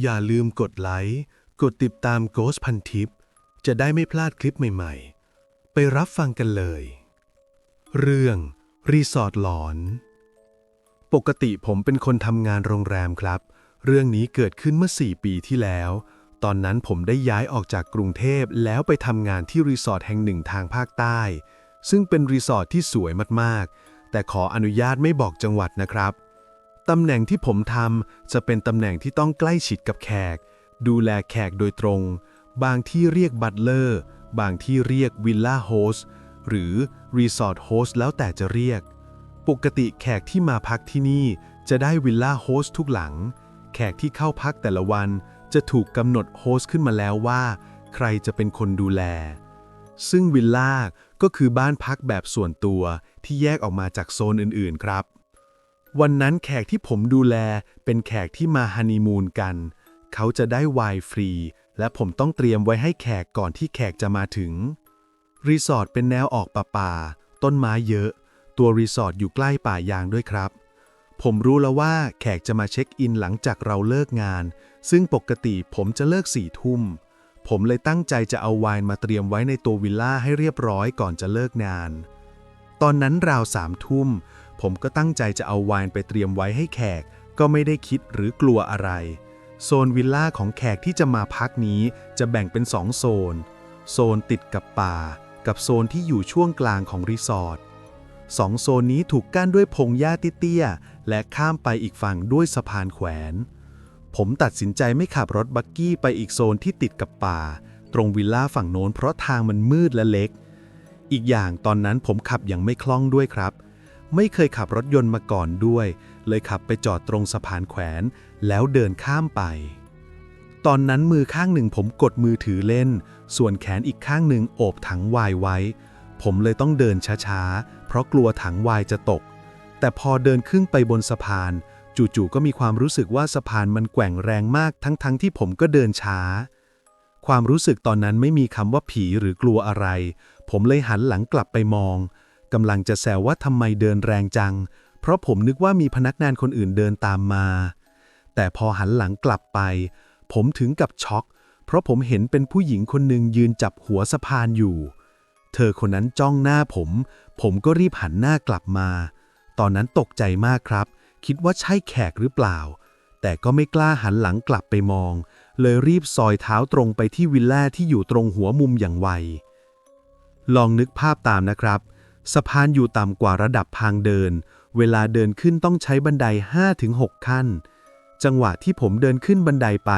อย่าลืมกดไลค์ กดติดตาม Ghost พันทิปจะได้ไม่พลาดคลิปใหม่ๆ ไปรับฟังกันเลย เรื่อง รีสอร์ทหลอน ปกติผมเป็นคนทำงานโรงแรมครับ เรื่องนี้เกิดขึ้นเมื่อ 4 ปีที่แล้ว ตอนนั้นผมได้ย้ายออกจากกรุงเทพแล้วไปทำงานที่รีสอร์ทแห่งหนึ่งทางภาคใต้ ซึ่งเป็นรีสอร์ทที่สวยมากๆ แต่ขออนุญาตไม่บอกจังหวัดนะครับ ตำแหน่งที่ผมทำจะเป็นตำแหน่งที่ต้องใกล้ชิดกับแขก ดูแลแขกโดยตรง บางที่เรียกบัตเลอร์ บางที่เรียกวิลล่าโฮสหรือรีสอร์ทโฮสแล้วแต่จะเรียก ปกติแขกที่มาพักที่นี่จะได้วิลล่าโฮสทุกหลัง แขกที่เข้าพักแต่ละวันจะถูกกำหนดโฮสขึ้นมาแล้วว่า ใครจะเป็นคนดูแล ซึ่งวิลล่าก็คือบ้านพักแบบส่วนตัวที่แยกออกมาจากโซนอื่นๆครับ วันนั้นแขกที่ผมดูแลเป็นแขกที่มาฮันนีมูนกัน เขาจะได้ไวน์ฟรี และผมต้องเตรียมไว้ให้แขกก่อนที่แขกจะมาถึง รีสอร์ทเป็นแนวออกป่าป่า ต้นไม้เยอะ ตัวรีสอร์ทอยู่ใกล้ป่ายางด้วยครับ ผมรู้แล้วว่าแขกจะมาเช็คอินหลังจากเราเลิกงาน ซึ่งปกติผมจะเลิกสี่ทุ่ม ผมเลยตั้งใจจะเอาไวน์มาเตรียมไว้ในตัววิลล่าให้เรียบร้อยก่อนจะเลิกงาน ตอนนั้นราวสามทุ่ม ผมก็ตั้งใจจะเอาไวน์ไปเตรียมไว้ให้แขก ก็ไม่ได้คิดหรือกลัวอะไร โซนวิลล่าของแขกที่จะมาพักนี้จะแบ่งเป็นสองโซน โซนติดกับป่า กับโซนที่อยู่ช่วงกลางของรีสอร์ทสองโซนนี้ถูกกั้นด้วยพงหญ้าเตี้ยๆและข้ามไปอีกฝั่งด้วยสะพานแขวน ผมตัดสินใจไม่ขับรถบักกี้ไปอีกโซนที่ติดกับป่า ตรงวิลล่าฝั่งโน้นเพราะทางมันมืดและเล็ก อีกอย่างตอนนั้นผมขับอย่างไม่คล่องด้วยครับ ไม่เคยขับรถยนต์มาก่อนด้วย เลยขับไปจอดตรงสะพานแขวน แล้วเดินข้ามไป ตอนนั้นมือข้างหนึ่งผมกดมือถือเล่น ส่วนแขนอีกข้างหนึ่งโอบถังวน์ไว้ ผมเลยต้องเดินช้าๆ เพราะกลัวถังวน์จะตก แต่พอเดินขึ้นไปบนสะพาน จู่ๆก็มีความรู้สึกว่าสะพานมันแกว่งแรงมากทั้งๆที่ผมก็เดินช้าความรู้สึกตอนนั้นไม่มีคำว่าผีหรือกลัวอะไร ผมเลยหันหลังกลับไปมองกำลังจะแซวว่าทำไมเดินแรงจัง เพราะผมนึกว่ามีพนักงานคนอื่นเดินตามมา แต่พอหันหลังกลับไป ผมถึงกับช็อก เพราะผมเห็นเป็นผู้หญิงคนหนึ่งยืนจับหัวสะพานอยู่ เธอคนนั้นจ้องหน้าผม ผมก็รีบหันหน้ากลับมา ตอนนั้นตกใจมากครับ คิดว่าใช่แขกหรือเปล่า แต่ก็ไม่กล้าหันหลังกลับไปมอง เลยรีบซอยเท้าตรงไปที่วิลล่าที่อยู่ตรงหัวมุมอย่างไว ลองนึกภาพตามนะครับ สะพานอยู่ต่ำกว่าระดับทางเดิน เวลาเดินขึ้นต้องใช้บันได 5-6 ขั้น จังหวะที่ผมเดินขึ้นบันไดไป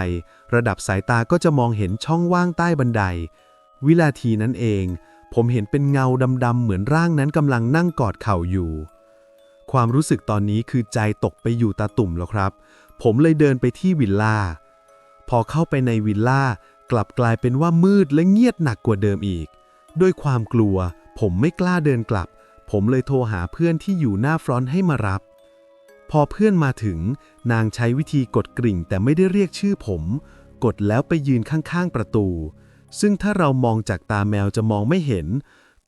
ระดับสายตาก็จะมองเห็นช่องว่างใต้บันได วินาทีนั้นเอง ผมเห็นเป็นเงาดำๆเหมือนร่างนั้นกำลังนั่งกอดเข่าอยู่ ความรู้สึกตอนนี้คือใจตกไปอยู่ตาตุ่มแล้วครับ ผมเลยเดินไปที่วิลล่า พอเข้าไปในวิลล่ากลับกลายเป็นว่ามืดและเงียบหนักกว่าเดิมอีก ด้วยความกลัว ผมไม่กล้าเดินกลับ ผมเลยโทรหาเพื่อนที่อยู่หน้าฟรอนต์ให้มารับ พอเพื่อนมาถึง นางใช้วิธีกดกริ่งแต่ไม่ได้เรียกชื่อผม กดแล้วไปยืนข้างๆประตู ซึ่งถ้าเรามองจากตาแมวจะมองไม่เห็น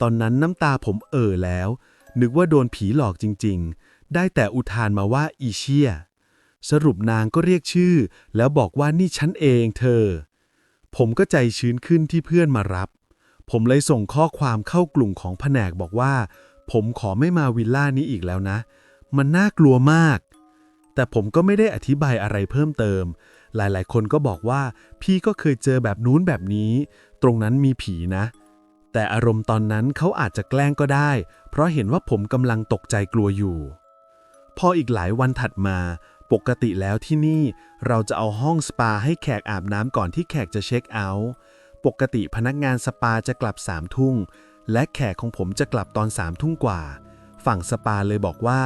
ตอนนั้นน้ำตาผมเอ่อแล้ว นึกว่าโดนผีหลอกจริง ๆ ได้แต่อุทานมาว่าอีเชียสรุปนางก็เรียกชื่อ แล้วบอกว่านี่ฉันเองเธอ ผมก็ใจชื้นขึ้นที่เพื่อนมารับ ผมเลยส่งข้อความเข้ากลุ่มของแผนกบอกว่า ผมขอไม่มาวิลล่านี้อีกแล้วนะ มันน่ากลัวมาก แต่ผมก็ไม่ได้อธิบายอะไรเพิ่มเติม หลายๆ คนก็บอกว่า พี่ก็เคยเจอแบบนู้นแบบนี้ ตรงนั้นมีผีนะ แต่อารมณ์ตอนนั้นเขาอาจจะแกล้งก็ได้ เพราะเห็นว่าผมกำลังตกใจกลัวอยู่ พออีกหลายวันถัดมาปกติแล้วที่นี่เราจะเอาห้องสปาให้แขกอาบน้ำก่อนที่แขกจะเช็คเอาท์ ปกติพนักงานสปาจะกลับสามทุ่งและแขกของผมจะกลับตอนสามทุ่งกว่า ฝั่งสปาเลยบอกว่า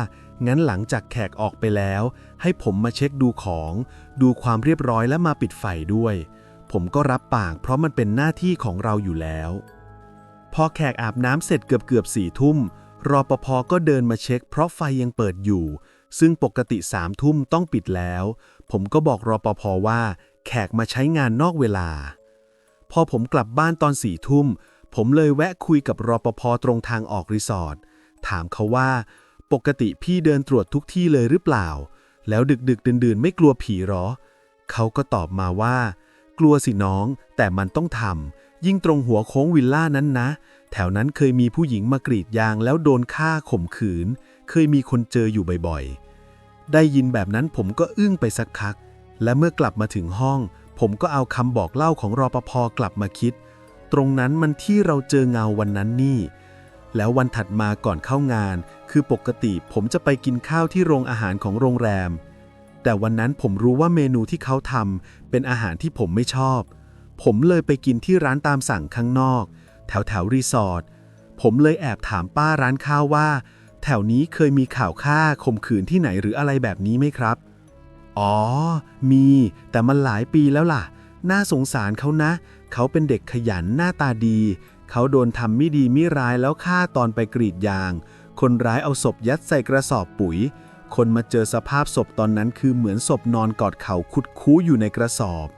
งั้นหลังจากแขกออกไปแล้ว ให้ผมมาเช็คดูของ ดูความเรียบร้อยและมาปิดไฟด้วย ผมก็รับปากเพราะมันเป็นหน้าที่ของเราอยู่แล้ว พอแขกอาบน้ำเสร็จเกือบเกือบสี่ทุ่มรอปภก็เดินมาเช็คเพราะไฟยังเปิดอยู่ ซึ่งปกติสามทุ่มต้องปิดแล้ว ผมก็บอกรอปภว่า แขกมาใช้งานนอกเวลา พอผมกลับบ้านตอนสี่ทุ่ม ผมเลยแวะคุยกับรอปภตรงทางออกรีสอร์ท ถามเขาว่า ปกติพี่เดินตรวจทุกที่เลยหรือเปล่า แล้วดึกดึกๆดื่นๆไม่กลัวผีหรอ เขาก็ตอบมาว่า กลัวสิน้อง แต่มันต้องทำ ยิ่งตรงหัวโค้งวิลล่านั้นนะ แถวนั้นเคยมีผู้หญิงมากรีดยางแล้วโดนฆ่าข่มขืน เคยมีคนเจออยู่บ่อยๆ ได้ยินแบบนั้นผมก็อึ้งไปสักพัก และเมื่อกลับมาถึงห้อง ผมก็เอาคำบอกเล่าของรอปภกลับมาคิด ตรงนั้นมันที่เราเจอเงาวันนั้นนี่ แล้ววันถัดมาก่อนเข้างาน คือปกติผมจะไปกินข้าวที่โรงอาหารของโรงแรม แต่วันนั้นผมรู้ว่าเมนูที่เขาทำเป็นอาหารที่ผมไม่ชอบ ผมเลยไปกินที่ร้านตามสั่งข้างนอก แถวแถวรีสอร์ทผมเลยแอบถามป้าร้านข้าวว่า แถวนี้เคยมีข่าวฆ่าข่มขืนที่ไหนหรืออะไรแบบนี้ไหมครับ อ๋อ มี แต่มันหลายปีแล้วล่ะ น่าสงสารเขานะ เขาเป็นเด็กขยันหน้าตาดี เขาโดนทำไม่ดีไม่ร้ายแล้วฆ่าตอนไปกรีดยาง คนร้ายเอาศพยัดใส่กระสอบปุ๋ย คนมาเจอสภาพศพตอนนั้นคือเหมือนศพนอนกอดเข่าคุดคู้อยู่ในกระสอบ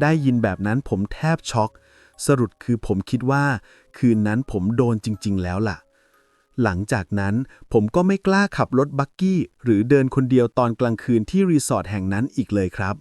ได้ยินแบบนั้นผมแทบช็อก สรุปคือผมคิดว่า คืนนั้นผมโดนจริง ๆ แล้วล่ะ หลังจากนั้นผมก็ไม่กล้าขับรถบักกี้หรือเดินคนเดียวตอนกลางคืนที่รีสอร์ทแห่งนั้นอีกเลยครับ